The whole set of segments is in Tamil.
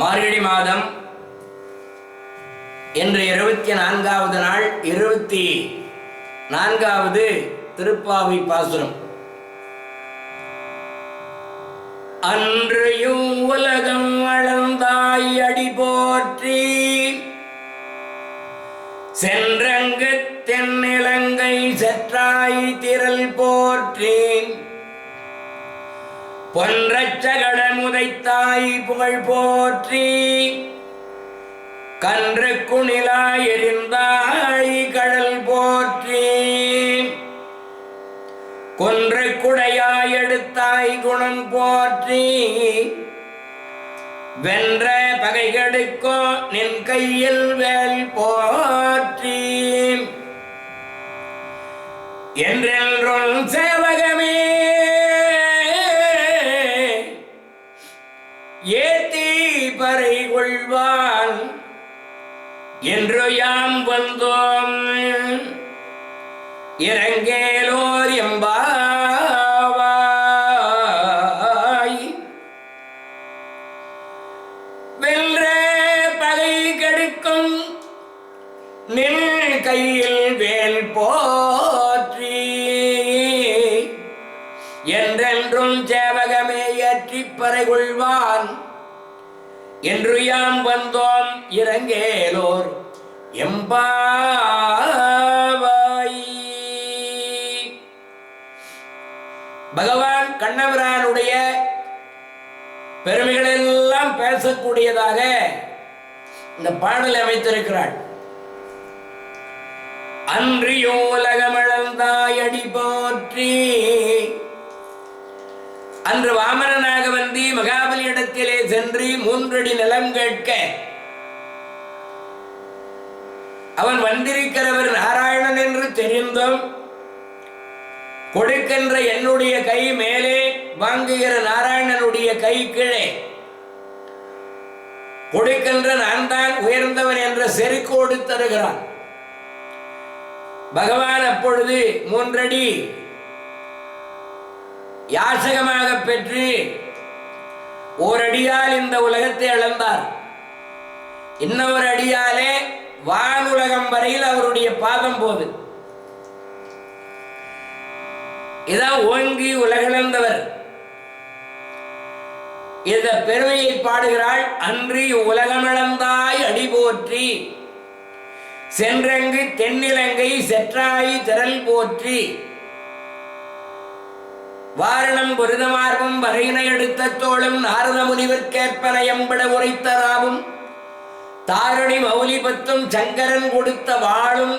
மார்கழி மாதம் இன்று இருபத்தி நான்காவது நாள் இருபத்தி நான்காவது திருப்பாவை பாசுரம். அன்றையும் உலகம் வளர்ந்தாய் அடி போற்றி. சென்றங்கு தென்னிலங்கை செற்றாய் திரள் போ பொன்றச்சகட முதைத்தாய் புகழ் போற்றி. கன்று குணிலாய் எரிந்தாய் கடல் போற்றி. கொன்று குடையாய் எடுத்தாய் குணம் போற்றி. வென்ற பகைகெடுக்கோ நின் கையில் வேல் போற்றி. என்றென்றும் சேவகமே இழையாம் வந்தோம். இறங்கேலோர் எம்பாவாய். வென்ற பகை கெடுக்கும் நில் கையில் வேல் போற்றி. என்றென்றும் சேவகமே ஏற்றி பறை கொள்வான் என்று யாம் வந்தோம் இறங்கேலோர் எம்பாவாய். பகவான் கண்ணவரானுடைய பெருமைகளெல்லாம் பேசக்கூடியதாக இந்த பாடலை அமைத்திருக்கிறாள். அன்றியோலகமளந்தாய் அடி போற்றி. அன்று வாமனனாக வந்து மகாபலியிடத்திலே சென்று மூன்றடி நிலம் கேட்க அவன் வந்திருக்கிறவர் நாராயணன் என்று தெரிந்தும் கொடுக்கின்ற என்னுடைய கை மேலே வாங்குகிற நாராயணனுடைய கை கீழே. கொடுக்கின்ற நான் தான் உயர்ந்தவன் என்ற செருக்கோடு தருகிறான். பகவான் அப்பொழுது மூன்றடி யாசகமாக பெற்று ஓரடியால் இந்த உலகத்தை அளந்தார். இன்னொரு அடியாலே வானுலகம் வரையில் அவருடைய பாதம் போது இதான் ஓங்கி உலகிழந்தவர். இந்த பெருமையை பாடுகிறாள் அன்றி உலகமிழந்தாய் அடி போற்றி சென்றங்கு தென்னிலங்கை செற்றாய் திரள் போற்றி. வாரணம் பொருதமார்பும் வரையினை எடுத்த தோளும் நாரத முனிவர்க்கேற்பன எம்பட உரைத்தராவும் தாரணி மௌலிபத்தும் சங்கரன் கொடுத்த வாளும்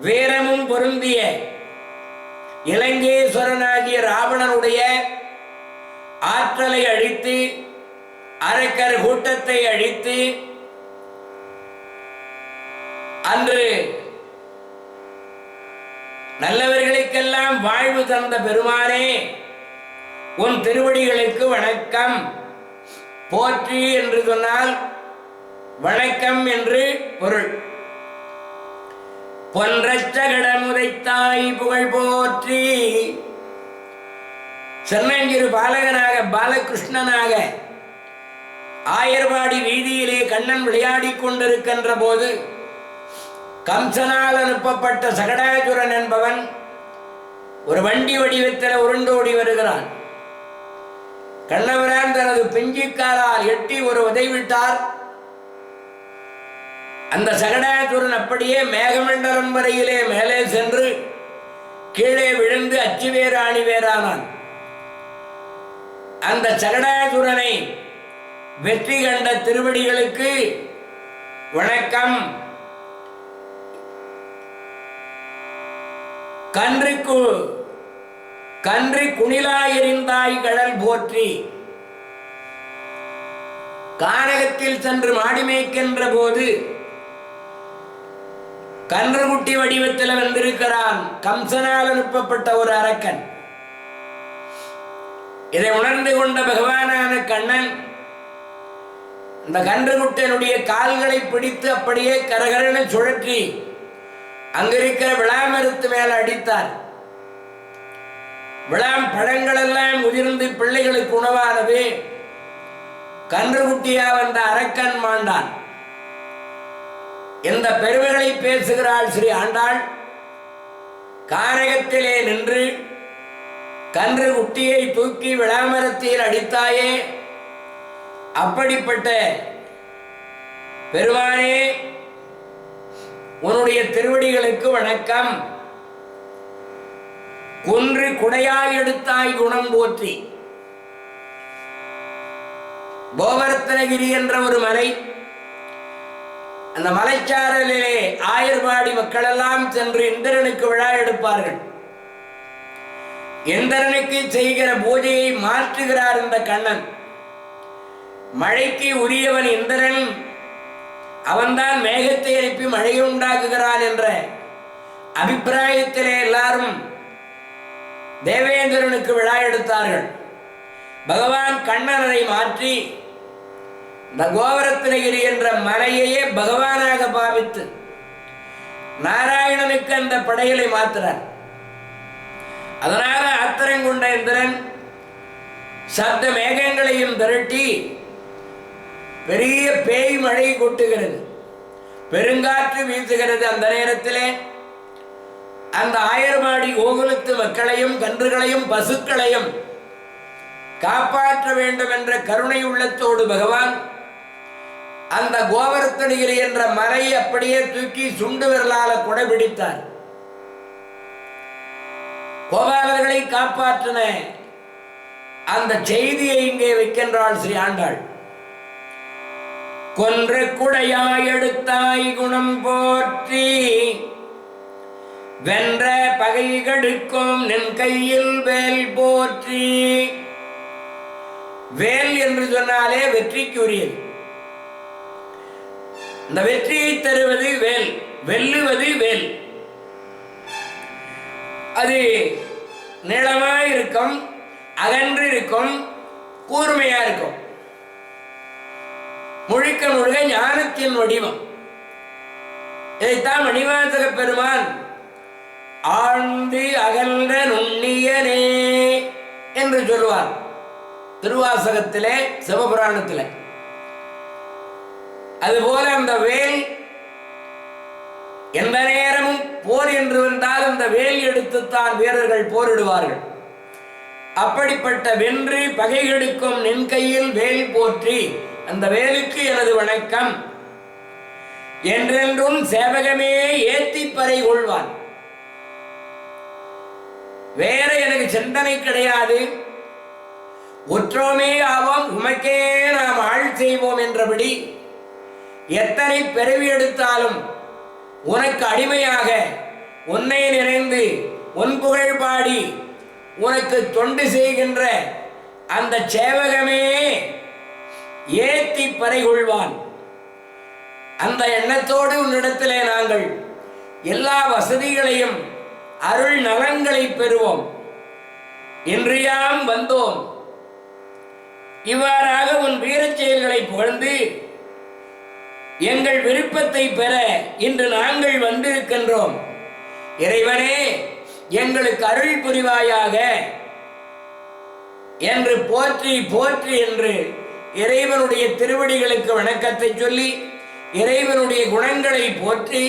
வீரமும் பொருந்திய இலங்கேஸ்வரனாகிய ராவணனுடைய ஆற்றலை அழித்து அரக்கர் கூட்டத்தை அழித்து அன்று நல்லவர்களுக்கெல்லாம் வாழ்வு தந்த பெருமானே உன் திருவடிகளுக்கு வணக்கம். போற்றி என்று சொன்னால் வணக்கம் என்று பொருள். பொன்றச்சகடமுதைத்தாய் புகழ் போற்றி. சென்னஞ்சிறு பாலகனாக பாலகிருஷ்ணனாக ஆயர்வாடி வீதியிலே கண்ணன் விளையாடிக் கொண்டிருக்கின்ற போது கம்சனால் அனுப்பப்பட்ட சகடாசுரன் என்பவன் ஒரு வண்டி வடிவத்தில் உருண்டோடி வருகிறான். கண்ணவரான் தனது பிஞ்சிக்காலால் எட்டி ஒரு உதைவிட்டார். அந்த சகடாசுரன் அப்படியே மேகமண்டலம் வரையிலே மேலே சென்று கீழே விழுந்து அச்சு வேறு வேறானான். அந்த சகடாசுரனை வெற்றி கண்ட திருவடிகளுக்கு வணக்கம். கன்றிக்கு கன்றி குணிலாயிருந்தாய் கடல் போற்றி. கானகத்தில் சென்று மாடி மேய்க்கின்ற போது கன்றுகுட்டி வடிவத்தில் வந்திருக்கிறான். கம்சனால் அனுப்பப்பட்ட ஒரு அரக்கன். இதை உணர்ந்து கொண்ட பகவானான கண்ணன் இந்த கன்றுகுட்டனுடைய கால்களை பிடித்து அப்படியே கரகரன சுழற்றி அங்கிருக்கிற விளாமருத்து மேல அடித்தார். விளாம் பழங்களெல்லாம் உதிர்ந்து பிள்ளைகளுக்கு உணவானது. கன்றுகுட்டியா வந்த அரக்கன் மாண்டான். இந்த பெருமைகளை பேசுகிறாள் ஸ்ரீ ஆண்டாள்? காரகத்திலே நின்று கன்று குட்டியை தூக்கி விளாமரத்தில் அடித்தாயே. அப்படிப்பட்ட பெருமானே உன்னுடைய திருவடிகளுக்கு வணக்கம். குன்று குடையாய் எடுத்தாய் குணம் போற்றி. கோவர்த்தனகிரி என்ற ஒரு மலை அந்த மலைச்சாரலிலே ஆயர்பாடி மக்களெல்லாம் சென்று இந்திரனுக்கு விழா எடுப்பார்கள். இந்திரனுக்கு செய்கிற பூஜையை மாற்றுகிறார் இந்த கண்ணன். மழைக்கு உரியவன் இந்திரன் அவன்தான் மேகத்தை அனுப்பி மழையை உண்டாக்குகிறான் என்ற அபிப்பிராயத்திலே எல்லாரும் தேவேந்திரனுக்கு விழா எடுத்தார்கள். பகவான் கண்ணனரை மாற்றி இந்த என்ற மலையையே பகவானாக பாவித்து நாராயணனுக்கு அந்த படைகளை மாத்துறார் அதனால ஆத்திரங்கொண்ட இந்திரன் சப்த மேகங்களையும் திரட்டி பெரிய பேய் மழை கொட்டுகிறது. பெருங்காற்று வீசுகிறது அந்த நேரத்திலே. அந்த ஆயர்மாடி கோகுலத்து மக்களையும் கன்றுகளையும் பசுக்களையும் காப்பாற்ற வேண்டும் என்ற கருணை உள்ளத்தோடு பகவான் அந்த கோவர்த்தனகிரி என்ற மலை அப்படியே தூக்கி சுண்டு விரலால கொடை பிடித்தார் கோபாலர்களை காப்பாற்றின அந்த செய்தியை இங்கே வைக்கின்றாள் ஸ்ரீ ஆண்டாள். கொன்று குடையாய் எடுத்தாய் குணம் போற்றி வென்ற பகைகெடுக்கும் நின் கையில் வேல் போற்றி. வேல் என்று சொன்னாலே வெற்றிக்குரியது. இந்த வெற்றியை தருவது வேல் வெல்லுவது வேல். அது நீளமா இருக்கும் அகன்று இருக்கும் கூர்மையா இருக்கும் முழுக்க முழுக்க ஞானத்தின் வடிவம். இதைத்தான் மணிவாசக பெருமான் ஆழ்ந்து அகன்ற நுண்ணியனே என்று சொல்லுவார் திருவாசகத்திலே சிவபுராணத்திலே. அதுபோல அந்த வேல் எந்த நேரமும் போர் என்று வந்தால் அந்த வேல் எடுத்துத்தான் வீரர்கள் போரிடுவார்கள். அப்படிப்பட்ட வென்று பகைகெடுக்கும் நின் கையில் வேல் போற்றி அந்த வேலுக்கு எனது வணக்கம். என்றென்றும் சேவகமே ஏத்தி பறை கொள்வான். வேற எனக்கு சிந்தனை கிடையாது. ஒற்றோமே ஆவோம் உமக்கே நாம் ஆள் செய்வோம் என்றபடி எத்தனை பிறவி எடுத்தாலும் உனக்கு அடிமையாக உன்னை நிறைந்து உன் புகழ் பாடி உனக்கு தொண்டு செய்கின்ற அந்த சேவகமே ஏத்தி பறை கொள்வான் அந்த எண்ணத்தோடு உன்னிடத்திலே நாங்கள் எல்லா வசதிகளையும் அருள் நலன்களை பெறுவோம். இன்றியாம் வந்தோம். இவ்வாறாக உன் வீரச் செயல்களை புகழ்ந்து எங்கள் விருப்பத்தை பெற இன்று நாங்கள் வந்திருக்கின்றோம். இறைவனே எங்களுக்கு அருள் புரிவாயாக. என்று போற்றி போற்றி என்று இறைவனுடைய திருவடிகளுக்கு வணக்கத்தை சொல்லி இறைவனுடைய குணங்களை போற்றி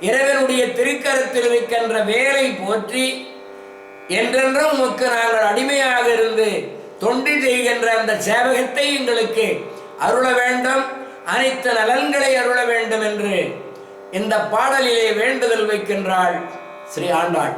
இறைவனுடைய திருக்கரத்தில் இருக்கின்ற வேலை போற்றி என்றென்றும் உமக்கு நாங்கள் அடிமையாக இருந்து தொண்டு செய்கின்ற அந்த சேவகத்தை எங்களுக்கு அருள வேண்டும். அனைத்து நலன்களை அருள வேண்டும் என்று இந்த பாடலிலே வேண்டுதல் வைக்கின்றாள் ஸ்ரீ ஆண்டாள்.